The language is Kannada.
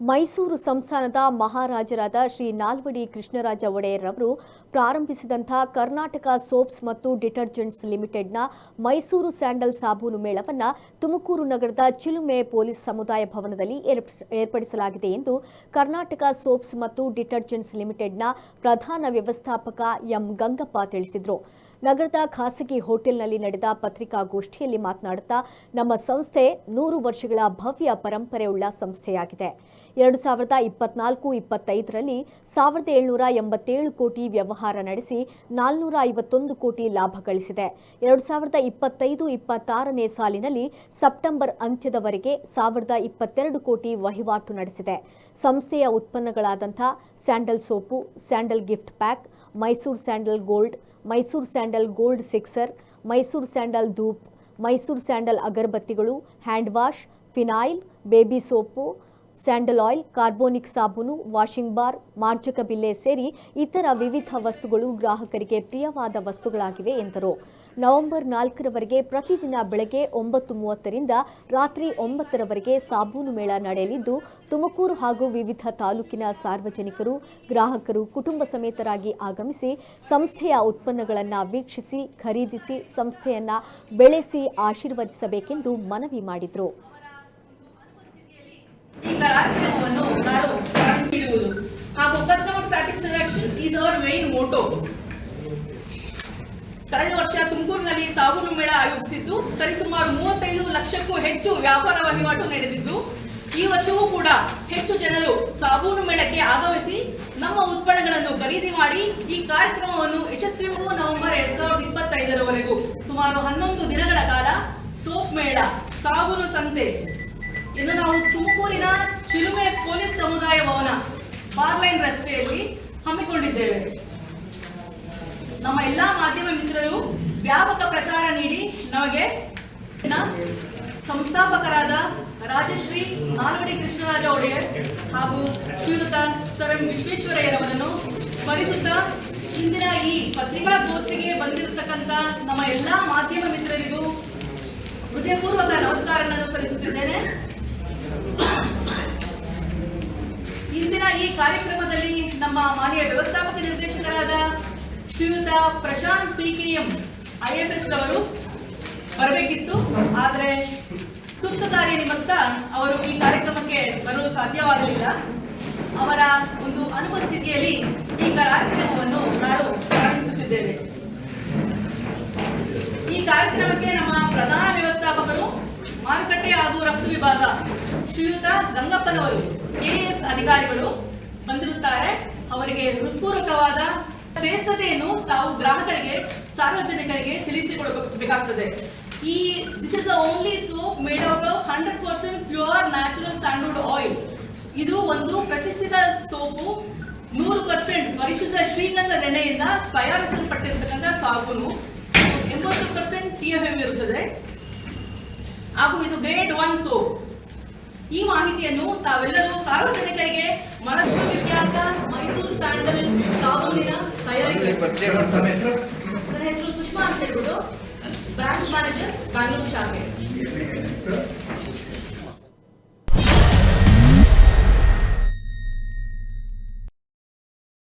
ಮೈಸೂರು ಸಂಸ್ಥಾನದ ಮಹಾರಾಜರಾದ ಶ್ರೀ ನಾಲ್ವಡಿ ಕೃಷ್ಣರಾಜ ಒಡೆಯರ್ ಅವರು ಪ್ರಾರಂಭಿಸಿದಂಥ ಕರ್ನಾಟಕ ಸೋಪ್ಸ್ ಮತ್ತು ಡಿಟರ್ಜೆಂಟ್ಸ್ ಲಿಮಿಟೆಡ್ನ ಮೈಸೂರು ಸ್ಯಾಂಡಲ್ ಸಾಬೂನು ಮೇಳವನ್ನು ತುಮಕೂರು ನಗರದ ಚಿಲುಮೆ ಪೊಲೀಸ್ ಸಮುದಾಯ ಭವನದಲ್ಲಿ ಏರ್ಪಡಿಸ- ಏರ್ಪಡಿಸಲಾಗಿದೆ ಎಂದು ಕರ್ನಾಟಕ ಸೋಪ್ಸ್ ಮತ್ತು ಡಿಟರ್ಜೆಂಟ್ಸ್ ಲಿಮಿಟೆಡ್ನ ಪ್ರಧಾನ ವ್ಯವಸ್ಥಾಪಕ ಎಂ ಗಂಗಪ್ಪ ತಿಳಿಸಿದರು. ನಗರದ ಖಾಸಗಿ ಹೋಟೆಲ್ನಲ್ಲಿ ನಡೆದ ಪತ್ರಿಕಾಗೋಷ್ಠಿಯಲ್ಲಿ ಮಾತನಾಡುತ್ತಾ, ನಮ್ಮ ಸಂಸ್ಥೆ ನೂರು ವರ್ಷಗಳ ಭವ್ಯ ಪರಂಪರೆಯುಳ್ಳ ಸಂಸ್ಥೆಯಾಗಿದೆ. ಎರಡು ಸಾವಿರದ ಇಪ್ಪತ್ನಾಲ್ಕು, ಇಪ್ಪತ್ತೈದರಲ್ಲಿ ಸಾವಿರದ ಏಳ್ನೂರ ಎಂಬತ್ತೇಳು ಕೋಟಿ ವ್ಯವಹಾರ ನಡೆಸಿ ನಾಲ್ನೂರ ಐವತ್ತೊಂದು ಕೋಟಿ ಲಾಭ ಗಳಿಸಿದೆ. ಎರಡು ಸಾವಿರದ ಇಪ್ಪತ್ತೈದು, ಇಪ್ಪತ್ತಾರನೇ ಸಾಲಿನಲ್ಲಿ ಸೆಪ್ಟೆಂಬರ್ ಅಂತ್ಯದವರೆಗೆ ಸಾವಿರದ ಇಪ್ಪತ್ತೆರಡು ಕೋಟಿ ವಹಿವಾಟು ನಡೆಸಿದೆ. ಸಂಸ್ಥೆಯ ಉತ್ಪನ್ನಗಳಾದಂಥ sandal soap, sandal gift pack, Mysore sandal gold, Mysore sandal gold sixer, Mysore sandal ಧೂಪ್, Mysuru sandal ಅಗರಬತ್ತಿಗಳು, hand wash phenyl, baby soap sandal oil, carbonic ಸಾಬೂನು, ವಾಷಿಂಗ್ ಬಾರ್ ಮಾರ್ಜಕ ಬಿಲ್ಲೆ ಸೇರಿ ಇತರ ವಿವಿಧ ವಸ್ತುಗಳು ಗ್ರಾಹಕರಿಗೆ ಪ್ರಿಯವಾದ ವಸ್ತುಗಳಾಗಿವೆ ಎಂದರು. ನವೆಂಬರ್ ನಾಲ್ಕರವರೆಗೆ ಪ್ರತಿದಿನ ಬೆಳಗ್ಗೆ ಒಂಬತ್ತು ಮೂವತ್ತರಿಂದ ರಾತ್ರಿ ಒಂಬತ್ತರವರೆಗೆ ಸಾಬೂನು ಮೇಳ ನಡೆಯಲಿದ್ದು, ತುಮಕೂರು ಹಾಗೂ ವಿವಿಧ ತಾಲೂಕಿನ ಸಾರ್ವಜನಿಕರು, ಗ್ರಾಹಕರು, ಕುಟುಂಬ ಸಮೇತರಾಗಿ ಆಗಮಿಸಿ ಸಂಸ್ಥೆಯ ಉತ್ಪನ್ನಗಳನ್ನು ವೀಕ್ಷಿಸಿ, ಖರೀದಿಸಿ, ಸಂಸ್ಥೆಯನ್ನು ಬೆಳೆಸಿ ಆಶೀರ್ವದಿಸಬೇಕೆಂದು ಮನವಿ ಮಾಡಿದರು. ಕಾರ್ಯಕ್ರಮವನ್ನು ನಾವು ಪ್ರಾರಂಭಿಸಿರುವುದು ಹಾಗೂ customer satisfaction is our main motto ಕಳೆದ ವರ್ಷ ತುಮಕೂರಿನಲ್ಲಿ ಸಾಬೂನು ಮೇಳ ಆಯೋಜಿಸಿದ್ದು, ಸರಿಸುಮಾರು ಮೂವತ್ತೈದು ಲಕ್ಷಕ್ಕೂ ಹೆಚ್ಚು ವ್ಯಾಪಾರ ವಹಿವಾಟು ನಡೆದಿದ್ದು, ಈ ವರ್ಷವೂ ಕೂಡ ಹೆಚ್ಚು ಜನರು ಸಾಬೂನು ಮೇಳಕ್ಕೆ ಆಗಮಿಸಿ ನಮ್ಮ ಉತ್ಪನ್ನಗಳನ್ನು ಖರೀದಿ ಮಾಡಿ ಈ ಕಾರ್ಯಕ್ರಮವನ್ನು ಯಶಸ್ವಿ ನವೆಂಬರ್ ಎರಡ್ ಸಾವಿರದ ಇಪ್ಪತ್ತೈದರವರೆಗೂ, ಸುಮಾರು ಹನ್ನೊಂದು ದಿನಗಳ ಕಾಲ ಸೋಪ್ ಮೇಳ ಸಾಬೂನು ಸಂತೆ ಇನ್ನು ನಾವು ತುಮಕೂರಿನ ಚಿಲುಮೆ ಪೊಲೀಸ್ ಸಮುದಾಯ ಭವನ ಬಾರ್ಲೈನ್ ರಸ್ತೆಯಲ್ಲಿ ಹಮ್ಮಿಕೊಂಡಿದ್ದೇವೆ. ನಮ್ಮ ಎಲ್ಲಾ ಮಾಧ್ಯಮ ಮಿತ್ರರು ವ್ಯಾಪಕ ಪ್ರಚಾರ ನೀಡಿ ನಮಗೆ ಸಂಸ್ಥಾಪಕರಾದ ರಾಜಶ್ರೀ ನಾಲ್ವಡಿ ಕೃಷ್ಣರಾಜ ಒಡೆಯರ್ ಹಾಗೂ ಶ್ರೀಯುತ ಸರ್ ಎಂ ವಿಶ್ವೇಶ್ವರಯ್ಯರವರನ್ನು ಸ್ಮರಿಸುತ್ತಾ ಇಂದಿನ ಈ ಪತ್ರಿಕಾಗೋಷ್ಠಿಗೆ ಬಂದಿರತಕ್ಕಂತ ನಮ್ಮ ಎಲ್ಲಾ ಮಾಧ್ಯಮ ಮಿತ್ರರಿಗೂ ಹೃದಯಪೂರ್ವಕ ನಮಸ್ಕಾರಗಳನ್ನು ಸಲ್ಲಿಸುತ್ತಿದ್ದೇನೆ. ಇಂದಿನ ಈ ಕಾರ್ಯಕ್ರಮದಲ್ಲಿ ನಮ್ಮ ಮಾನ್ಯ ವ್ಯವಸ್ಥಾಪಕ ನಿರ್ದೇಶಕರಾದ ಶ್ರೀಯುತ Prashanth P K M I F ಬರಬೇಕಿತ್ತು. ಆದರೆ ತುರ್ತು ಕಾರ್ಯ ನಿಮಿತ್ತ ಅವರು ಈ ಕಾರ್ಯಕ್ರಮಕ್ಕೆ ಬರಲು ಸಾಧ್ಯವಾಗಲಿಲ್ಲ. ಅವರ ಒಂದು ಅನುಪಸ್ಥಿತಿಯಲ್ಲಿ ಈ ಕಾರ್ಯಕ್ರಮವನ್ನು ನಾವು ಪ್ರಾರಂಭಿಸುತ್ತಿದ್ದೇವೆ. ಈ ಕಾರ್ಯಕ್ರಮಕ್ಕೆ ನಮ್ಮ ಪ್ರಧಾನ ವ್ಯವಸ್ಥಾಪಕರು ಮಾರುಕಟ್ಟೆ ಹಾಗೂ ರಫ್ತು ವಿಭಾಗ ಗಂಗಪ್ಪನವರು ಕೆಎಸ್ ಅಧಿಕಾರಿಗಳು ಬಂದಿರುತ್ತಾರೆ. ಅವರಿಗೆ ಹೃತ್ಪೂರ್ವಕವಾದ ಶ್ರೇಷ್ಠತೆಯನ್ನು ತಾವು ಗ್ರಾಹಕರಿಗೆ, ಸಾರ್ವಜನಿಕರಿಗೆ ತಿಳಿಸಿಕೊಡಬೇಕಾಗ್ತದೆ. ಈ this is the only soap made out of hundred percent pure natural sandalwood oil ಇದು ಒಂದು ಪ್ರತಿಷ್ಠಿತ ಸೋಪು, ನೂರು ಪರ್ಸೆಂಟ್ ಪರಿಶುದ್ಧ ಶ್ರೀಗಂಧದ ಎಣ್ಣೆಯಿಂದ ತಯಾರಿಸಲ್ಪಟ್ಟಿರತಕ್ಕಂಥ ಸಾಬೂನು. ಎಂಬತ್ತು ಪರ್ಸೆಂಟ್ ಟಿ ಎಫ್ ಎಂ ಇರುತ್ತದೆ. ಹಾಗೂ ಇದು ಗ್ರೇಡ್ ಒನ್ ಈ ಮಾಹಿತಿಯನ್ನು ತಾವೆಲ್ಲರೂ ಸಾರ್ವಜನಿಕರಿಗೆ ಮನಸ್ಸು ವಿಖ್ಯಾತ ಮೈಸೂರು ಸ್ಯಾಂಡಲ್ ಸಾಬೂನಿನ ತಯಾರಿಕೆ. ನನ್ನ ಹೆಸರು ಸುಷ್ಮಾ ಅಂತ ಹೇಳ್ಬಿಟ್ಟು ಬ್ರಾಂಚ್ ಮ್ಯಾನೇಜರ್ ಬ್ಯಾಂಗ್ಳೂರು ಶಾಖೆ.